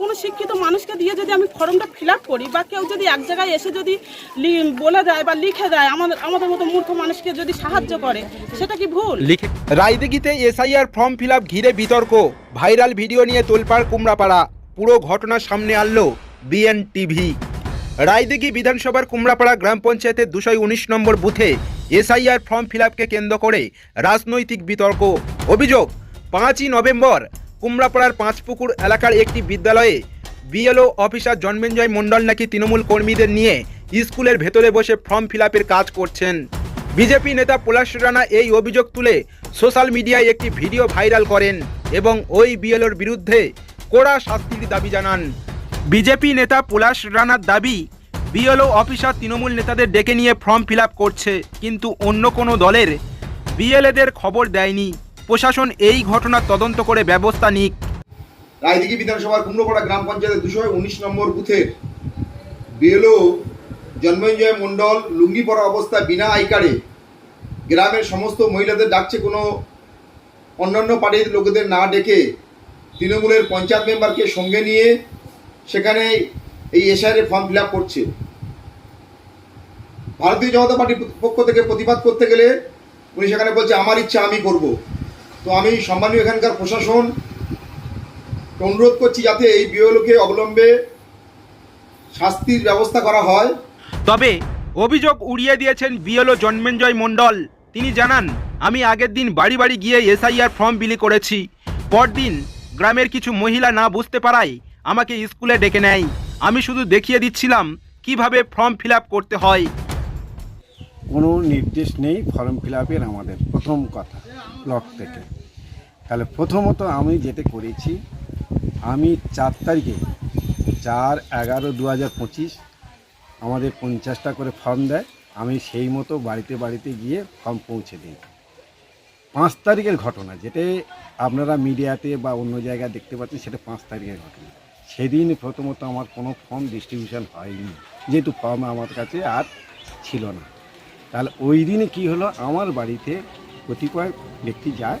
কোনো শিক্ষিত মানুষকে দিয়ে যদি আমি ফর্মটা ফিল করি বা কেউ যদি এক জায়গায় এসে যদি বলে দেয় বা লিখে দেয় আমাদের আমাদের মতো মূর্খ মানুষকে যদি সাহায্য করে, সেটা কি ভুল? রায়দিঘিতে এসআইআর ফর্ম ফিল ঘিরে বিতর্ক, ভাইরাল ভিডিও নিয়ে তোলপাড় কুমড়াপাড়া, পুরো ঘটনা সামনে আনলো বিএন টিভি রায়দিঘি বিধানসভার কুমড়াপাড়া গ্রাম পঞ্চায়েতের দুশো উনিশ নম্বর বুথে এসআইআর ফর্ম ফিল কেন্দ্র করে রাজনৈতিক বিতর্ক। অভিযোগ, পাঁচই নভেম্বর কুমড়াপাড়ার পাঁচপুকুর এলাকার একটি বিদ্যালয়ে বিএলও অফিসার জন্মেঞ্জয় মণ্ডল নাকি তৃণমূল কর্মীদের নিয়ে স্কুলের ভেতরে বসে ফর্ম ফিল কাজ করছেন। বিজেপি নেতা পলাশ রানা এই অভিযোগ তুলে সোশ্যাল মিডিয়ায় একটি ভিডিও ভাইরাল করেন এবং ওই বিএলওর বিরুদ্ধে কড়া শাস্তির দাবি জানান। বিজেপি নেতা পলাশ রানার দাবি, বিএলও অফিসার তৃণমূল নেতাদের ডেকে নিয়ে ফর্ম ফিল করছে, কিন্তু অন্য কোনো দলের বিএলএদের খবর দেয়নি। প্রশাসন এই ঘটনার তদন্ত করে ব্যবস্থা নিক। রায়দিঘি বিধানসভার কুমড়োপাড়া গ্রাম পঞ্চায়েতের দুশো উনিশ নম্বর বুথের বিএলও জন্মঞ্জয় মণ্ডল লুঙ্গি পরা অবস্থায় বিনা আই কার্ডে গ্রামের সমস্ত মহিলাদের ডাকছে কোনো অন্যান্য পার্টির লোকেদের না ডেকে তৃণমূলের পঞ্চায়েত মেম্বারকে সঙ্গে নিয়ে সেখানে এই এসআইয়ের ফর্ম ফিল করছে। ভারতীয় জনতা পার্টির পক্ষ থেকে প্রতিবাদ করতে গেলে উনি সেখানে বলছে, আমার ইচ্ছা, আমি করব। তো আমি সম্মানীয় এখানকার প্রশাসন অনুরোধ করছি যাতে এই বিওলোকে অবলম্বে শাস্তির ব্যবস্থা করা হয়। তবে অভিযোগ উড়িয়ে দিয়েছেন বিএলও জন্মেঞ্জয় মণ্ডল। তিনি জানান আমি আগের দিন বাড়ি বাড়ি গিয়ে এসআইআর ফর্ম বিলি করেছি। পরদিন গ্রামের কিছু মহিলা না বুঝতে পারায় আমাকে স্কুলে ডেকে নেয়। আমি শুধু দেখিয়ে দিচ্ছিলাম কীভাবে ফর্ম ফিল করতে হয়। কোনো নির্দেশ নেই ফর্ম ফিল আপের আমাদের। প্রথম কথা। ব্লক থেকে। তাহলে প্রথমত আমি যেটা করেছি, আমি চার তারিখে চার এগারো দু হাজার পঁচিশ আমাদের পঞ্চাশটা করে ফর্ম দেয়, আমি সেই মতো বাড়িতে বাড়িতে গিয়ে ফর্ম পৌঁছে দিই। পাঁচ তারিখের ঘটনা, যেটা আপনারা মিডিয়াতে বা অন্য জায়গায় দেখতে পাচ্ছেন, সেটা পাঁচ তারিখের ঘটনা। সেদিন প্রথমত আমার কোনো ফর্ম ডিস্ট্রিবিউশন হয়নি, যেহেতু ফর্ম আমার কাছে আর ছিল না। তাহলে ওই দিনে কী হলো, আমার বাড়িতে কতিপয় ব্যক্তি যায়,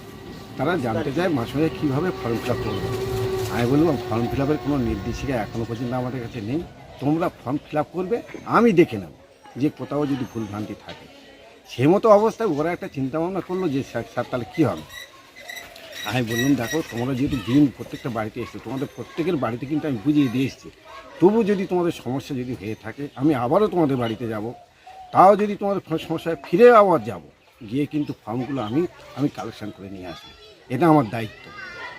তারা জানতে চায় মাসে কীভাবে ফর্ম ফিল আপ করবে। আমি বললাম ফর্ম ফিল আপের কোনো নির্দেশিকা এখনও পর্যন্ত আমাদের কাছে নেই। তোমরা ফর্ম ফিল আপ করবে, আমি দেখে নেব যে কোথাও যদি ভুলভ্রান্তি থাকে। সেই মতো অবস্থায় ওরা একটা চিন্তা ভাবনা করল যে স্যার তাহলে কী হবে? আমি বললাম, দেখো, তোমরা যেহেতু দিন প্রত্যেকটা বাড়িতে এসছো, তোমাদের প্রত্যেকের বাড়িতে কিন্তু আমি বুঝিয়ে দিয়ে এসেছি। তবু যদি তোমাদের সমস্যা যদি হয়ে থাকে, আমি আবারও তোমাদের বাড়িতে যাব। তাও যদি তোমাদের কোনো সমস্যা ফিরে আবার যাব। গিয়ে কিন্তু ফর্মগুলো আমি আমি কালেকশন করে নিয়ে আসব এটা আমার দায়িত্ব।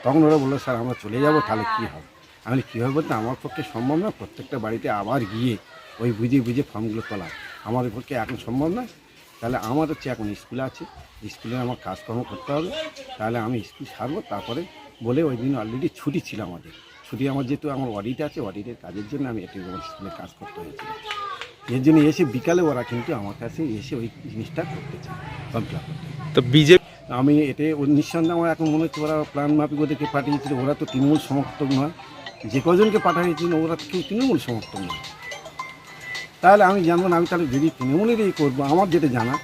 তখন ওরা বলল, স্যার, আমরা চলে যাব, তাহলে কী হবে? আমি কীভাবে বলতে, আমার পক্ষে সম্ভব না। প্রত্যেকটা বাড়িতে আবার গিয়ে ওই বুঝে বুঝে ফর্মগুলো তোলা। আমার পক্ষে এখন সম্ভব না। তাহলে আমার হচ্ছে এখন স্কুলে আছে। স্কুলে আমার কাজকর্ম করতে হবে। তাহলে আমি স্কুল ছাড়বো। তারপরে বলে ওই দিন অলরেডি ছুটি ছিল আমাদের। ছুটি আমার যেহেতু আমার অডিট আছে অডিটের কাজের জন্য আমি আমার স্কুলে কাজ করতে হয়েছিল। এর জন্য এসে বিকালে ওরা কিন্তু আমার কাছে এসে ওই জিনিসটা করতে চায় তো বিজেপি আমি এতে নিঃসন্দেহে আমার এখন মনে হচ্ছে ওরা প্ল্যান মাফিক ওদেরকে পাঠিয়েছিল ওরা তো তৃণমূল সমর্থক নয়। যে কজনকে পাঠিয়েছিল ওরা কেউ তৃণমূল সমর্থক নয়। তাহলে আমি জানব না আমি তাহলে যদি তৃণমূলেরই করব আমার যেটা জানা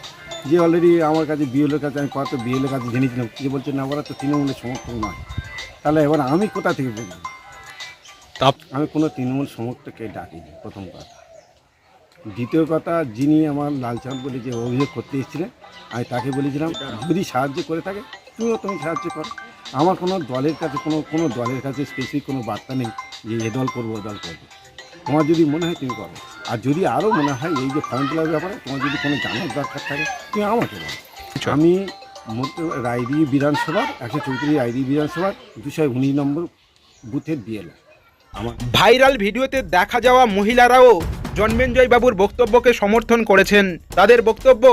যে অলরেডি আমার কাছে বিএলের কাছে আমি কত বিএলের কাছে জেনেছিলাম যে বলছে না ওরা তো তৃণমূলের সমর্থক নয়। তাহলে এবার আমি কোথা থেকে বলব আমি কোনো তৃণমূল সমর্থককে ডাকিনি প্রথম কথা। দ্বিতীয় কথা যিনি আমার লালচাঁদ বলে যে অভিযোগ করতে এসেছিলেন আমি তাকে বলেছিলাম যদি সাহায্য করে থাকে তুমিও তুমি সাহায্য করো। আমার কোনো দলের কাছে কোনো কোনো দলের কাছে স্পেসিফিক কোনো বার্তা নেই যে এ দল করব ও দল করব। তোমার যদি মনে হয় তুমি করো। আর যদি আরও মনে হয় এই যে ফর্ম ফিল ব্যাপারে তোমার যদি কোনো জানার দরকার থাকে তুমি আমাকে বলো। আমি মধ্য রায়দি বিধানসভার একশো চৌত্রিশ রায়দি বিধানসভার দুশো উনিশ নম্বর বুথের বিএলও আমার ভাইরাল ভিডিওতে দেখা যাওয়া মহিলারাও জন্মেঞ্জয় বাবুর বক্তব্যকে সমর্থন করেছেন। তাদের বক্তব্য,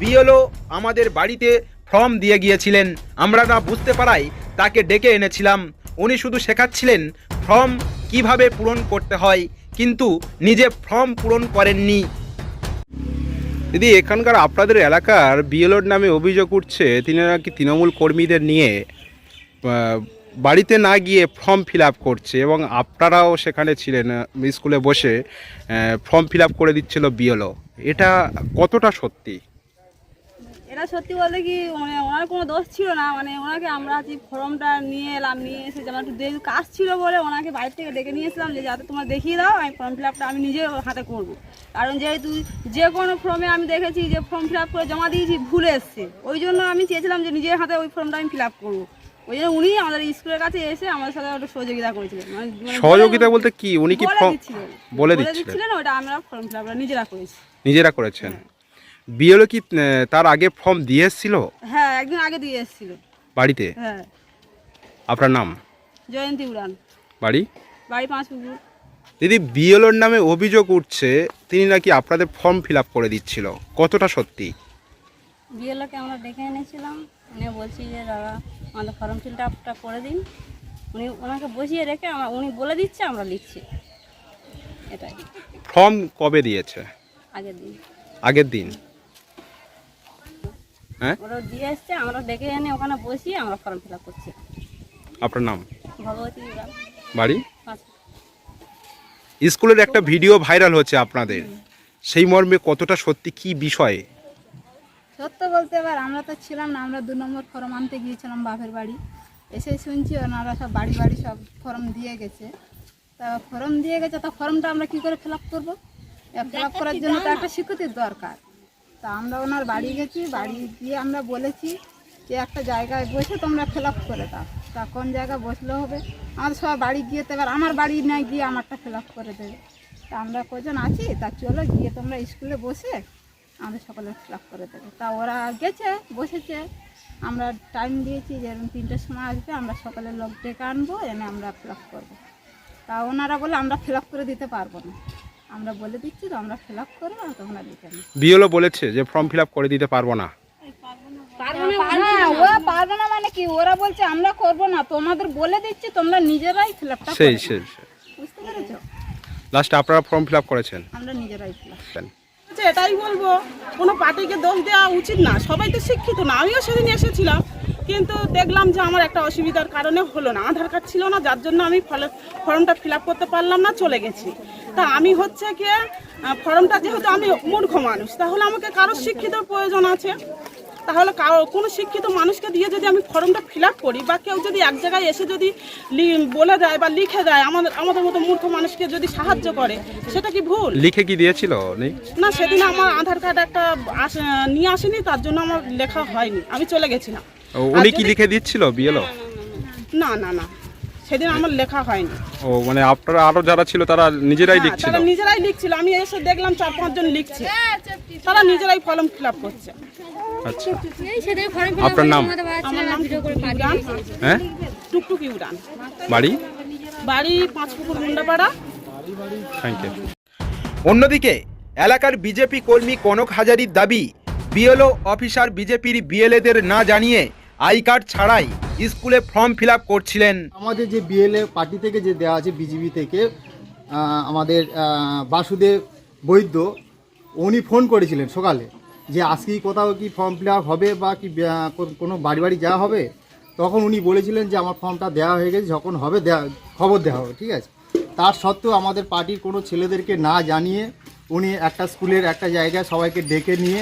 বিএলও আমাদের বাড়িতে ফর্ম দিয়ে গিয়েছিলেন। আমরা না বুঝতে পারাই তাকে ডেকে এনেছিলাম। উনি শুধু শেখাচ্ছিলেন ফর্ম কীভাবে পূরণ করতে হয়, কিন্তু নিজে ফর্ম পূরণ করেননি। দিদি, এখানকার আপনাদের এলাকার বিএলওর নামে অভিযোগ উঠছে, তিনি নাকি তৃণমূল কর্মীদের নিয়ে বাড়িতে না গিয়ে ফর্ম ফিল করছে এবং আপনারাও সেখানে ছিলেন স্কুলে বসে ফর্ম ফিল করে দিচ্ছিল বিএলও। এটা কতটা সত্যি? এটা সত্যি বলতে কি মানে ওনার কোনো দোষ ছিল না মানে ওনাকে আমরা যে ফর্মটা নিয়ে এলাম, নিয়ে এসে যেমন একটু দেরি কাজ ছিল বলে ওনাকে বাইরে থেকে ডেকে নিয়ে এসেছিলাম যে, যাতে তোমরা দেখিয়ে দাও, আমি ফর্ম ফিল আপটা আমি নিজে হাতে করব। কারণ যেহেতু যে কোনো ফর্মে আমি দেখেছি যে, ফর্ম ফিল আপ করে জমা দিয়েছি, ভুলে এসছে। ওই জন্য আমি চেয়েছিলাম যে, নিজের হাতে ওই ফর্মটা আমি ফিল আপ করব। ওই জন্য উনি আমাদের স্কুলের কাছে এসে আমাদের সাথে একটু সহযোগিতা করেছিলেন। মানে মানে সহযোগিতা বলতে কি? উনি কি বলে দিচ্ছিলেন। ওটা আমরা ফর্ম ফিল নিজেরা করেছি। নিজেরা করেছেন। বিএলও কি তার আগে ফর্ম দিয়ে এসেছিল? হ্যাঁ একদিন আগে দিয়ে এসেছিল। বাড়িতে? হ্যাঁ। আপনার নাম? জয়ন্তী উড়ান। বাড়ি? বাড়ি পাঁচ পুকুর দিদি বিএলওর নামে অভিযোগ উঠছে তিনি নাকি আপনাদের ফর্ম ফিল আপ করে দিচ্ছিল। কতটা সত্যি? বিএলওকে আমরা ডেকে এনেছিলাম। উনি বলছি যে দাদা আমাদের ফর্ম ফিল আপটা করে দিন। উনি ওনাকে বসিয়ে রেখে আমরা উনি বলে দিচ্ছে আমরা লিখছি। এটাই। ফর্ম কবে দিয়েছে? আগের দিন। আগের দিন? হ্যাঁ? ওরা দিয়ে এসছে আমরা ডেকে এনে ওখানে বসিয়ে আমরা ফর্ম ফিল করছি। আপনার নাম? ভগবতী বাড়ি? স্কুলের একটা ভিডিও ভাইরাল হচ্ছে আপনাদের। সেই মর্মে কতটা সত্যি কি বিষয়ে? সত্য বলতে এবার আমরা তো ছিলাম না আমরা দু নম্বর ফর্ম আনতে গিয়েছিলাম বাপের বাড়ি। এসে শুনছি ওনারা সব বাড়ি বাড়ি সব ফর্ম দিয়ে গেছে। তা ফর্ম দিয়ে গেছে তা ফর্মটা আমরা কি করে ফিল আপ করব? ফিল আপ করার জন্য তো একটা স্বীকৃতির দরকার। তা আমরা ওনার বাড়ি গেছি বাড়ি গিয়ে আমরা বলেছি যে একটা জায়গায় বসে তোমরা ফিল আপ করে দাও। তা কোন জায়গায় বসলে হবে? আমাদের সব বাড়ি গিয়ে তো এবার আমার বাড়ি না গিয়ে আমারটা ফিল আপ করে দেবে। তা আমরা কজন আছি? তা চলো গিয়ে তোমরা স্কুলে বসে আমাদের সকলে ফিল আপ করে দেবে। তা ওরা গেছে বসেছে। আমরা টাইম দিয়েছি যে এরকম তিনটের সময় আসবে আমরা সকালে লোক ডেকে আনব এনে আমরা ফিল আপ করব। তা ওনারা বলে আমরা ফিল আপ করে দিতে পারব না। আমরা বলে দিচ্ছি তো আমরা ফিল আপ করব আর তোমরা দিতে বিএলও বলেছে যে ফর্ম ফিল আপ করে দিতে পারব না। হ্যাঁ ওরা পারবে না মানে কি? ওরা বলছে আমরা করব না। তোমাদের বলে দিচ্ছি তোমরা নিজেরাই ফিল আপটা সেই সেই সেই। বুঝতে পেরেছ? লাস্টে আপনারা ফর্ম ফিল আপ করেছেন? আমরা নিজেরাই ফিল আপ যে এটাই বলব। কোনো পার্টিকে দোষ দেওয়া উচিত না। সবাই তো শিক্ষিত না, আমিও সেদিন এসেছিলাম। কিন্তু দেখলাম যে আমার একটা অসুবিধার কারণে হলো না। আধার কার্ড ছিল না, যার জন্য আমি ফর্মটা ফিল করতে পারলাম না, চলে গেছি। তা আমি হচ্ছে কি ফর্মটা যেহেতু আমি মূর্খ মানুষ, তাহলে আমাকে কারও শিক্ষিত প্রয়োজন আছে? তাহলে কারও কোনো শিক্ষিত মানুষকে দিয়ে যদি আমি ফর্মটা ফিল করি বা কেউ যদি এক জায়গায় এসে যদি বলে দেয় বা লিখে দেয় আমাদের আমাদের মতো মূর্খ মানুষকে যদি সাহায্য করে সেটা কি ভুল? লিখে কি দিয়েছিল না সেদিন আমার আধার কার্ড একটা নিয়ে আসেনি তার জন্য আমার লেখা হয়নি আমি চলে গেছিলাম। উনি কি লিখে দিচ্ছিল বিএলও? না না না। সেদিন আমার লেখা হয়নি। ও মানে আপনারা আরও যারা ছিল তারা নিজেরাই হ্যাঁ, লিখছিল? তারা নিজেরাই লিখছিল। আমি এসে দেখলাম চার পাঁচজন লিখছে। তারা নিজেরাই ফর্ম ফিল আপ করছে। আচ্ছা। আপনার নাম? আমার নাম টুকটুকি উড়ান। হ্যাঁ? টুকটুকি উড়ান। বাড়ি? বাড়ি পাঁচ পুকুর মুন্ডাপাড়া। থ্যাংক ইউ অন্যদিকে এলাকার বিজেপি কর্মী কনক হাজারির দাবি বিএলও অফিসার বিজেপির বিএলএদের না জানিয়ে আই কার্ড ছাড়াই স্কুলে ফর্ম ফিল করছিলেন। আমাদের যে বিএলএ পার্টি থেকে যে দেওয়া আছে বিজিবি থেকে আমাদের বাসুদেব বৈদ্য, উনি ফোন করেছিলেন সকালে যে আজকে কোথাও কি ফর্ম ফিল হবে বা কি, কোনো বাড়ি বাড়ি যাওয়া হবে? তখন উনি বলেছিলেন যে আমার ফর্মটা দেওয়া হয়ে গেছে, যখন হবে দেওয়া, খবর দেওয়া হবে, ঠিক আছে? তার সত্ত্বেও আমাদের পার্টির কোনো ছেলেদেরকে না জানিয়ে উনি একটা স্কুলের একটা জায়গায় সবাইকে ডেকে নিয়ে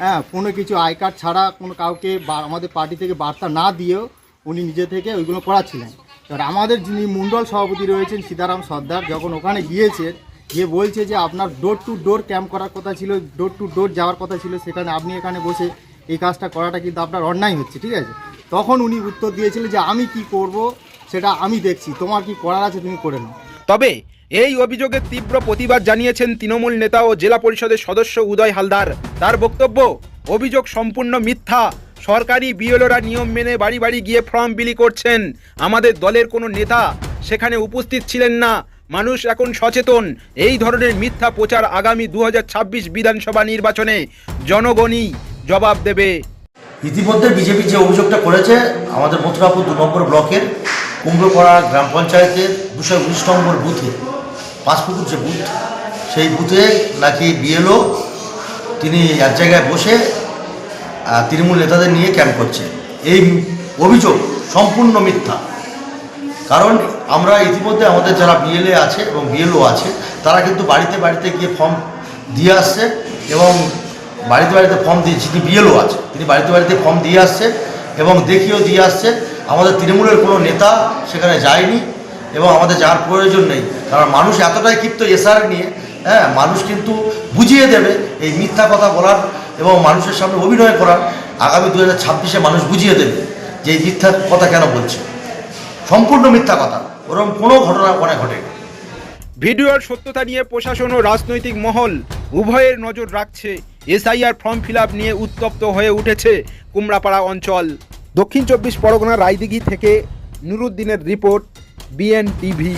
হ্যাঁ কোনো কিছু আই কার্ড ছাড়া কোনো কাউকে আমাদের পার্টি থেকে বার্তা না দিয়েও উনি নিজে থেকে ওইগুলো করাচ্ছিলেন। এবার আমাদের যিনি মণ্ডল সভাপতি রয়েছেন সীতারাম সর্দার, যখন ওখানে গিয়েছেন গিয়ে বলছে যে আপনার ডোর টু ডোর ক্যাম্প করার কথা ছিল ডোর টু ডোর যাওয়ার কথা ছিল, সেখানে আপনি এখানে বসে এই কাজটা করাটা কিন্তু আপনার অন্যায় হচ্ছে, ঠিক আছে? তখন উনি উত্তর দিয়েছিলেন যে আমি কি করব, সেটা আমি দেখছি, তোমার কি করার আছে তুমি করে নাও। তবে এই অভিযোগের তীব্র প্রতিবাদ জানিয়েছেন তৃণমূল নেতা ও জেলা পরিষদের সদস্য উদয় হালদার। তার বক্তব্য, অভিযোগ সম্পূর্ণ মিথ্যা। সরকারি বিএলওরা নিয়ম মেনে বাড়ি বাড়ি গিয়ে ফর্ম বিলি করছেন। আমাদের দলের কোনো নেতা সেখানে উপস্থিত ছিলেন না। মানুষ এখন সচেতন। এই ধরনের মিথ্যা প্রচার আগামী দু হাজার ছাব্বিশ বিধানসভা নির্বাচনে জনগণই জবাব দেবে। ইতিমধ্যে বিজেপি যে অভিযোগটা করেছে, আমাদের মথুরাপুর দু নম্বর ব্লকের কুমড়োপাড়া গ্রাম পঞ্চায়েতের দুশো উনিশ নম্বর বুথে পাঁচপুকুর যে বুথ, সেই বুথে নাকি বিএলও, তিনি এক জায়গায় বসে তৃণমূল নেতাদের নিয়ে ক্যাম্প করছে। এই অভিযোগ সম্পূর্ণ মিথ্যা। কারণ আমরা ইতিমধ্যে আমাদের যারা বিএলএ আছে এবং বিএলও আছে, তারা কিন্তু বাড়িতে বাড়িতে গিয়ে ফর্ম দিয়ে আসছে এবং বাড়িতে বাড়িতে ফর্ম দিয়ে যিনি বিএলও আছে, তিনি বাড়িতে বাড়িতে ফর্ম দিয়ে আসছে এবং দেখিয়েও দিয়ে আসছে। আমাদের তৃণমূলের কোনো নেতা সেখানে যায়নি। এবং আমাদের যাওয়ার প্রয়োজন নেই। কারণ মানুষ এতটাই ক্ষিপ্ত এসআর নিয়ে হ্যাঁ মানুষ কিন্তু বুঝিয়ে দেবে এই মিথ্যা কথা বলার এবং মানুষের সামনে অভিনয় করার। আগামী দু হাজার মানুষ বুঝিয়ে দেবে যে এই মিথ্যা কথা কেন বলছে। সম্পূর্ণ মিথ্যা কথা। ওরকম কোনো ঘটনা ওখানে ঘটে ভিডিওর সত্যতা নিয়ে প্রশাসন ও রাজনৈতিক মহল উভয়ের নজর রাখছে। এসআইআর ফর্ম ফিল নিয়ে উত্তপ্ত হয়ে উঠেছে কুমড়াপাড়া অঞ্চল। দক্ষিণ চব্বিশ পরগনা রায়দিঘি থেকে নুরুদ্দিনের রিপোর্ট। BN TV